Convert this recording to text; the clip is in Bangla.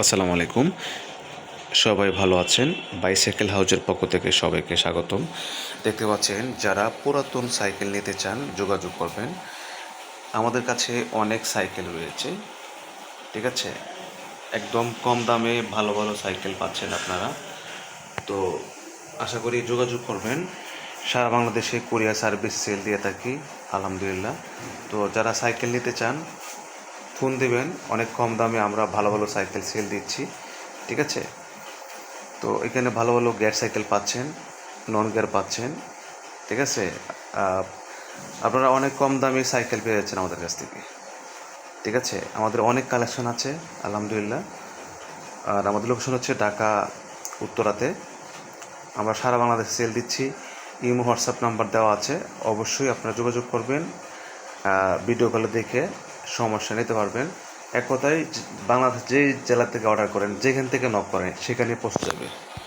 আসসালামু আলাইকুম। সবাই ভালো আছেন? বাইসাইকেল হাউজের পক্ষ থেকে সবাইকে স্বাগতম। দেখতে পাচ্ছেন, যারা পুরাতন সাইকেল নিতে চান, যোগাযোগ করবেন। আমাদের কাছে অনেক সাইকেল রয়েছে। ঠিক আছে? একদম কম দামে ভালো ভালো সাইকেল পাচ্ছেন আপনারা। তো আশা করি যোগাযোগ করবেন। সারা বাংলাদেশে কোরিয়া সার্ভিস সেল দিয়ে থাকি, আলহামদুলিল্লাহ। তো যারা সাইকেল নিতে চান ফোন দেবেন। অনেক কম দামে আমরা ভালো ভালো সাইকেল সেল দিচ্ছি। ঠিক আছে? তো এখানে ভালো ভালো গিয়ার সাইকেল পাচ্ছেন নন গিয়ার পাচ্ছেন। ঠিক আছে? আপনারা অনেক কম দামে সাইকেল পেয়ে যাচ্ছেন আমাদের কাছ থেকে। ঠিক আছে? আমাদের অনেক কালেকশন আছে, আলহামদুলিল্লাহ। আর আমাদের লোকেশন হচ্ছে ঢাকা, উত্তরাতে। আমরা সারা বাংলাদেশ সেল দিচ্ছি। ইমো, হোয়াটসঅ্যাপ নাম্বার দেওয়া আছে। অবশ্যই আপনারা যোগাযোগ করবেন ভিডিও কলে দেখে। সমস্যা নিতে পারবেন। এক কথায় বাংলাদেশ যে জেলা থেকে অর্ডার করেন, যেখান থেকে নক করেন, সেখানে পৌঁছে যাবে।